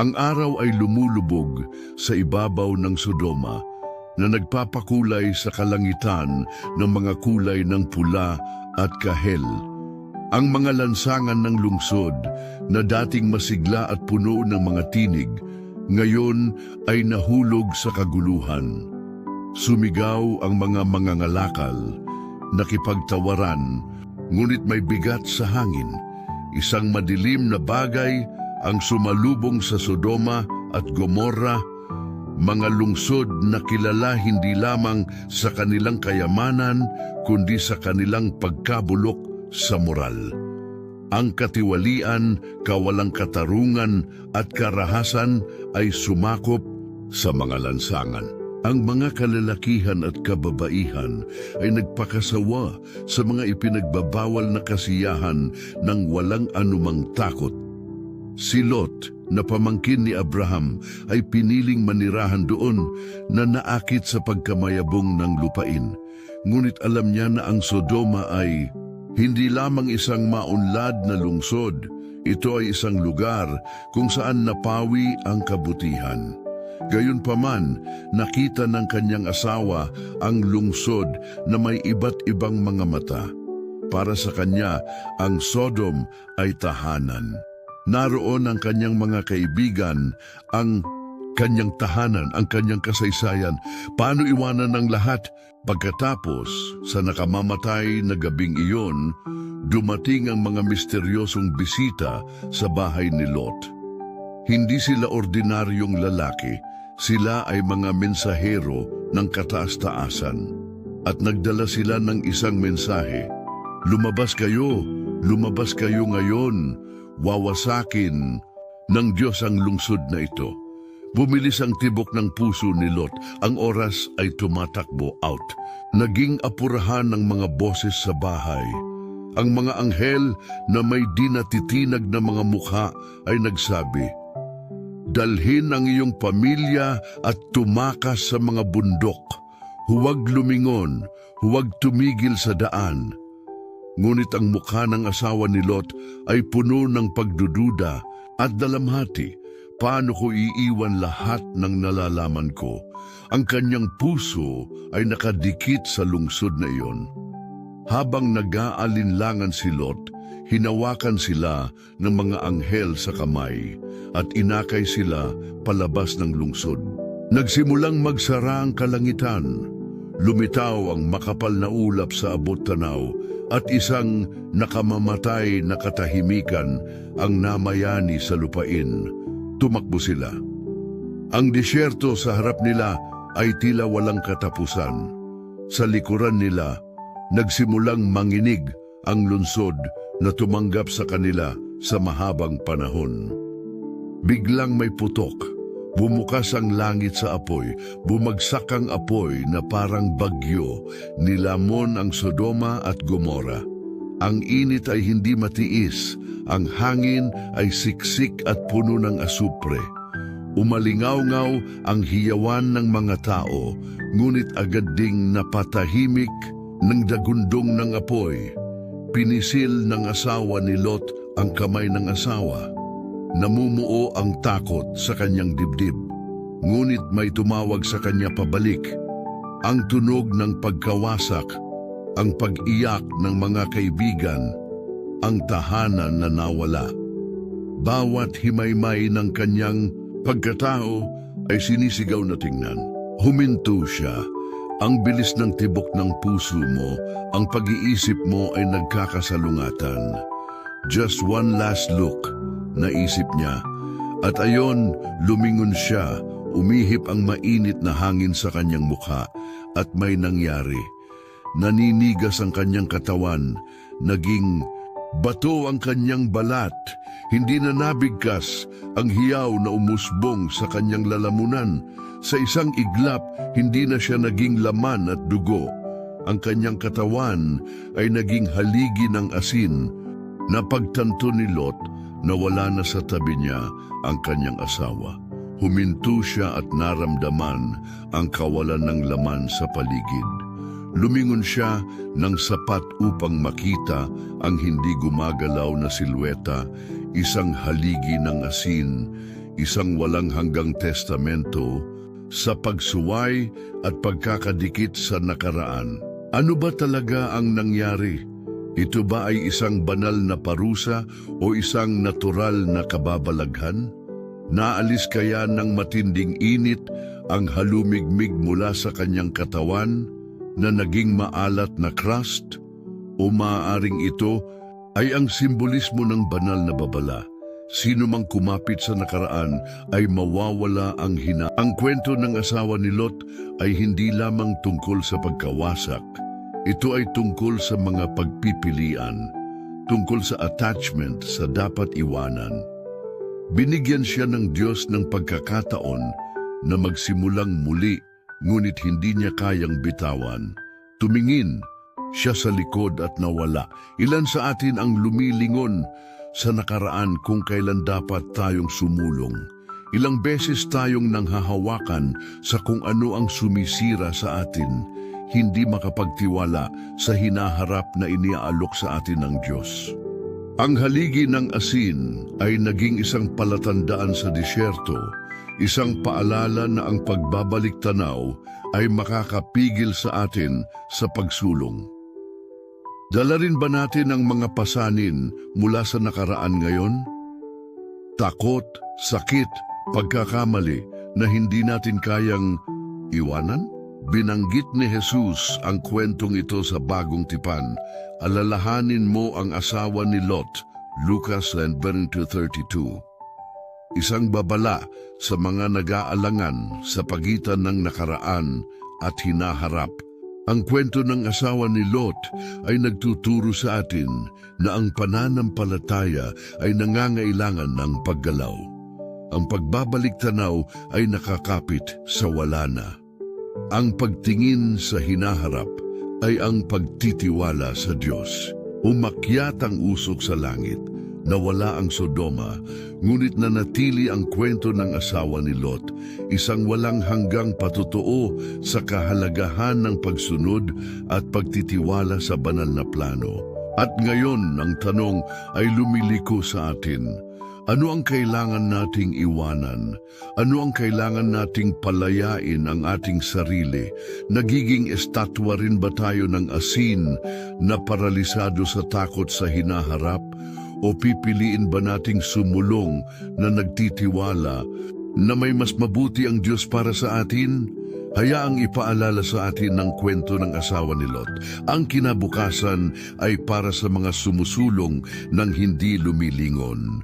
Ang araw ay lumulubog sa ibabaw ng Sodoma na nagpapakulay sa kalangitan ng mga kulay ng pula at kahel. Ang mga lansangan ng lungsod na dating masigla at puno ng mga tinig, ngayon ay nahulog sa kaguluhan. Sumigaw ang mga mangangalakal, nakipagtawaran, ngunit may bigat sa hangin. Isang madilim na bagay ang sumalubong sa Sodoma at Gomorra, mga lungsod na kilala hindi lamang sa kanilang kayamanan, kundi sa kanilang pagkabulok sa moral. Ang katiwalian, kawalang katarungan at karahasan ay sumakop sa mga lansangan. Ang mga kalalakihan at kababaihan ay nagpakasawa sa mga ipinagbabawal na kasiyahan ng walang anumang takot. Si Lot, na pamangkin ni Abraham, ay piniling manirahan doon na naakit sa pagkamayabong ng lupain. Ngunit alam niya na ang Sodoma ay hindi lamang isang maunlad na lungsod, ito ay isang lugar kung saan napawi ang kabutihan. Gayunpaman, nakita ng kanyang asawa ang lungsod na may iba't ibang mga mata. Para sa kanya, ang Sodom ay tahanan. Naroon ang kanyang mga kaibigan, ang kanyang tahanan, ang kanyang kasaysayan. Paano iwanan ng lahat? Pagkatapos sa nakamamatay na gabing iyon, dumating ang mga misteryosong bisita sa bahay ni Lot. Hindi sila ordinaryong lalaki, sila ay mga mensahero ng kataas-taasan. At nagdala sila ng isang mensahe, Lumabas kayo, lumabas kayo ngayon, wawasakin ng Diyos ang lungsod na ito. Bumilis ang tibok ng puso ni Lot, ang oras ay tumatakbo out. Naging apurahan ng mga boses sa bahay. Ang mga anghel na may dinatitinag na mga mukha ay nagsabi, Dalhin ang iyong pamilya at tumakas sa mga bundok. Huwag lumingon, huwag tumigil sa daan. Ngunit ang mukha ng asawa ni Lot ay puno ng pagdududa at dalamhati. Paano ko iiwan lahat ng nalalaman ko? Ang kanyang puso ay nakadikit sa lungsod na iyon. Habang nag-aalinlangan si Lot, hinawakan sila ng mga anghel sa kamay at inakay sila palabas ng lungsod. Nagsimulang magsara ang kalangitan. Lumitaw ang makapal na ulap sa abot tanaw at isang nakamamatay na katahimikan ang namayani sa lupain. Tumakbo sila. Ang disyerto sa harap nila ay tila walang katapusan. Sa likuran nila, nagsimulang manginig ang lunsod na tumanggap sa kanila sa mahabang panahon. Biglang may putok. Bumukas ang langit sa apoy, bumagsak ang apoy na parang bagyo, nilamon ang Sodoma at Gomora. Ang init ay hindi matiis, ang hangin ay siksik at puno ng asupre. Umalingaw-ngaw ang hiyawan ng mga tao, ngunit agad ding napatahimik ng dagundong ng apoy. Pinisil ng asawa ni Lot ang kamay ng asawa. Namumuo ang takot sa kanyang dibdib, ngunit may tumawag sa kanya pabalik. Ang tunog ng pagkawasak, ang pag-iyak ng mga kaibigan, ang tahanan na nawala. Bawat himaymay ng kanyang pagkatao ay sinisigaw na tingnan. Huminto siya. Ang bilis ng tibok ng puso mo, ang pag-iisip mo ay nagkakasalungatan. Just one last look, naisip niya. At ayon, lumingon siya, umihip ang mainit na hangin sa kanyang mukha at may nangyari. Naninigas ang kanyang katawan, naging bato ang kanyang balat, hindi na nabigkas ang hiyaw na umusbong sa kanyang lalamunan. Sa isang iglap, hindi na siya naging laman at dugo. Ang kanyang katawan ay naging haligi ng asin. Napagtanto ni Lot na wala na sa tabi niya ang kanyang asawa. Huminto siya at naramdaman ang kawalan ng laman sa paligid. Lumingon siya ng sapat upang makita ang hindi gumagalaw na silweta, isang haligi ng asin, isang walang hanggang testamento sa pagsuway at pagkakadikit sa nakaraan. Ano ba talaga ang nangyari? Ito ba ay isang banal na parusa o isang natural na kababalaghan? Naalis kaya ng matinding init ang halumigmig mula sa kanyang katawan na naging maalat na crust? O maaaring ito ay ang simbolismo ng banal na babala? Sino mang kumapit sa nakaraan ay mawawala ang hina. Ang kwento ng asawa ni Lot ay hindi lamang tungkol sa pagkawasak. Ito ay tungkol sa mga pagpipilian, tungkol sa attachment sa dapat iwanan. Binigyan siya ng Diyos ng pagkakataon na magsimulang muli, ngunit hindi niya kayang bitawan. Tumingin siya sa likod at nawala. Ilan sa atin ang lumilingon sa nakaraan kung kailan dapat tayong sumulong. Ilang beses tayong nanghahawakan sa kung ano ang sumisira sa atin, hindi makapagtiwala sa hinaharap na iniaalok sa atin ng Diyos. Ang haligi ng asin ay naging isang palatandaan sa disyerto, isang paalala na ang pagbabalik tanaw ay makakapigil sa atin sa pagsulong. Dala rin ba natin ang mga pasanin mula sa nakaraan ngayon? Takot, sakit, pagkakamali na hindi natin kayang iwanan? Binanggit ni Jesus ang kwentong ito sa bagong tipan. Alalahanin mo ang asawa ni Lot, Lucas 11-32. Isang babala sa mga nag-aalangan sa pagitan ng nakaraan at hinaharap. Ang kwento ng asawa ni Lot ay nagtuturo sa atin na ang pananampalataya ay nangangailangan ng paggalaw. Ang pagbabalik tanaw ay nakakapit sa wala na. Ang pagtingin sa hinaharap ay ang pagtitiwala sa Diyos. Umakyat ang usok sa langit, nawala ang Sodoma, ngunit nanatili ang kwento ng asawa ni Lot, isang walang hanggang patutuo sa kahalagahan ng pagsunod at pagtitiwala sa banal na plano. At ngayon, ang tanong ay lumiliko sa atin. Ano ang kailangan nating iwanan? Ano ang kailangan nating palayain ang ating sarili? Nagiging estatwa rin ba tayo ng asin na paralisado sa takot sa hinaharap? O pipiliin ba nating sumulong na nagtitiwala na may mas mabuti ang Diyos para sa atin? Hayaang ipaalala sa atin ng kwento ng asawa ni Lot. Ang kinabukasan ay para sa mga sumusulong ng hindi lumilingon.